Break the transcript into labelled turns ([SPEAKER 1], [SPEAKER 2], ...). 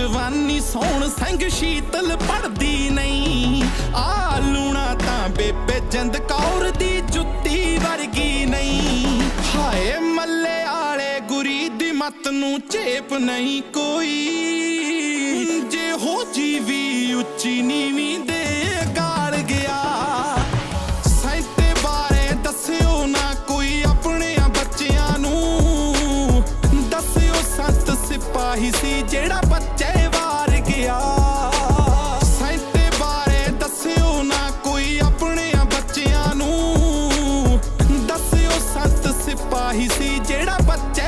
[SPEAKER 1] ਅੰਗ ਸ਼ੀਤਲ ਪੜਦੀ ਨਹੀਂ। ਆ ਲੂਣਾ ਤਾਂ ਬੇਬੇ ਜੰਦ ਕੌਰ ਦੀ ਜੁੱਤੀ ਵਰਗੀ ਨਹੀਂ। ਹਾਏ ਮੱਲੇ ਆਲੇ ਗੁਰੀ ਦੀ ਮਤ ਨੂੰ ਚੇਪ ਨਹੀਂ ਕੋਈ। ਜੇ ਹੋ ਜੀ ਵੀ ਉੱਚੀ ਨੀਵੀਂ ਦੇ ਹੀ ਸੀ ਜਿਹੜਾ ਬੱਚੇ ਵਾਰ ਗਿਆ। ਸੈਂਤੇ ਬਾਰੇ ਦੱਸਿਓ ਨਾ ਕੋਈ ਆਪਣੇ ਬੱਚਿਆਂ ਨੂੰ। ਦੱਸਿਓ ਸੱਤ ਸਿਪਾਹੀ ਸੀ ਜਿਹੜਾ ਬੱਚੇ